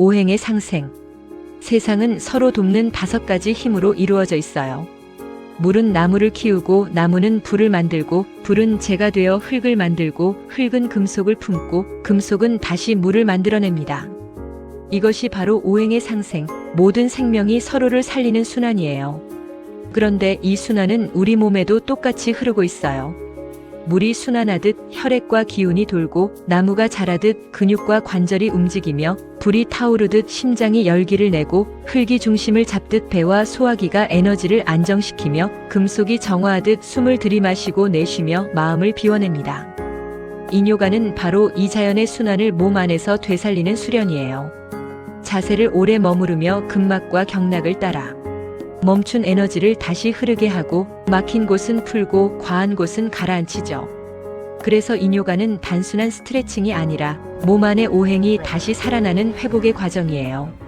오행의 상생. 세상은 서로 돕는 다섯 가지 힘으로 이루어져 있어요. 물은 나무를 키우고 나무는 불을 만들고 불은 재가 되어 흙을 만들고 흙은 금속을 품고 금속은 다시 물을 만들어냅니다. 이것이 바로 오행의 상생, 모든 생명이 서로를 살리는 순환이에요. 그런데 이 순환은 우리 몸에도 똑같이 흐르고 있어요. 물이 순환하듯 혈액과 기운이 돌고 나무가 자라듯 근육과 관절이 움직이며 불이 타오르듯 심장이 열기를 내고 흙이 중심을 잡듯 배와 소화기가 에너지를 안정시키며 금속이 정화하듯 숨을 들이마시고 내쉬며 마음을 비워냅니다. 인요가는 바로 이 자연의 순환을 몸 안에서 되살리는 수련이에요. 자세를 오래 머무르며 근막과 경락을 따라 멈춘 에너지를 다시 흐르게 하고 막힌 곳은 풀고 과한 곳은 가라앉히죠. 그래서 인요가는 단순한 스트레칭이 아니라 몸 안의 오행이 다시 살아나는 회복의 과정이에요.